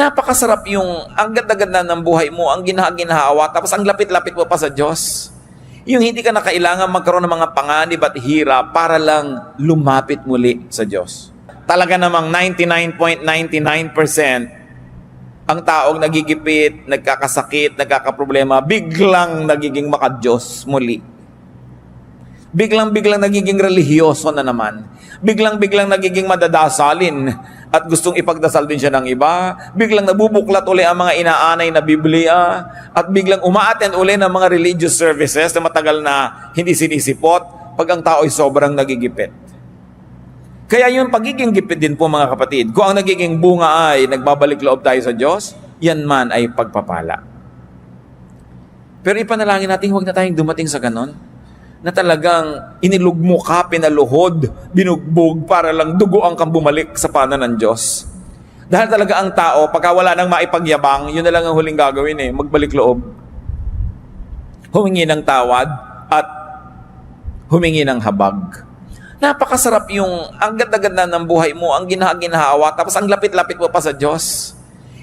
Napakasarap yung ang ganda-ganda ng buhay mo, ang ginaha-ginahawa, tapos ang lapit-lapit mo pa sa Diyos. Yung hindi ka na kailangan magkaroon ng mga panganib at hirap para lang lumapit muli sa Diyos. Talaga namang 99.99% ang taong nagigipit, nagkakasakit, nagkakaproblema, biglang nagiging makadiyos muli. Biglang-biglang nagiging relihiyoso na naman. Biglang-biglang nagiging madadasalin at gustong ipagdasal din siya ng iba. Biglang nabubuklat uli ang mga inaanay na Biblia at biglang umaattend uli ng mga religious services na matagal na hindi sinisipot pag ang tao ay sobrang nagigipit. Kaya yung pagiging gipit din po mga kapatid, kung ang nagiging bunga ay nagbabalik loob tayo sa Diyos, yan man ay pagpapala. Pero ipanalangin natin, huwag na tayong dumating sa ganon na talagang inilugmo ka, pinaluhod, binugbog para lang duguan kang bumalik sa pana ng Diyos. Dahil talaga ang tao, pagka wala nang maipagyabang, yun na lang ang huling gagawin eh, magbalik loob. Humingi ng tawad at humingi ng habag. Napakasarap yung ang ganda-ganda ng buhay mo, ang ginaha-ginahawa, tapos ang lapit-lapit mo pa sa Diyos.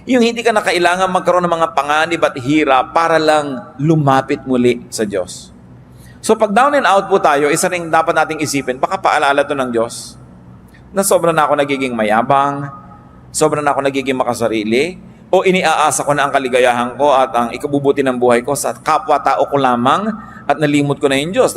Yung hindi ka na kailangan magkaroon ng mga panganib at hirap para lang lumapit muli sa Diyos. So pag down and out po tayo, isa rin dapat nating isipin, baka paalala to ng Diyos na sobra na ako nagiging mayabang, sobra na ako nagiging makasarili, o iniaasa ko na ang kaligayahan ko at ang ikabubuti ng buhay ko sa kapwa-tao ko lamang at nalimot ko na yung Diyos.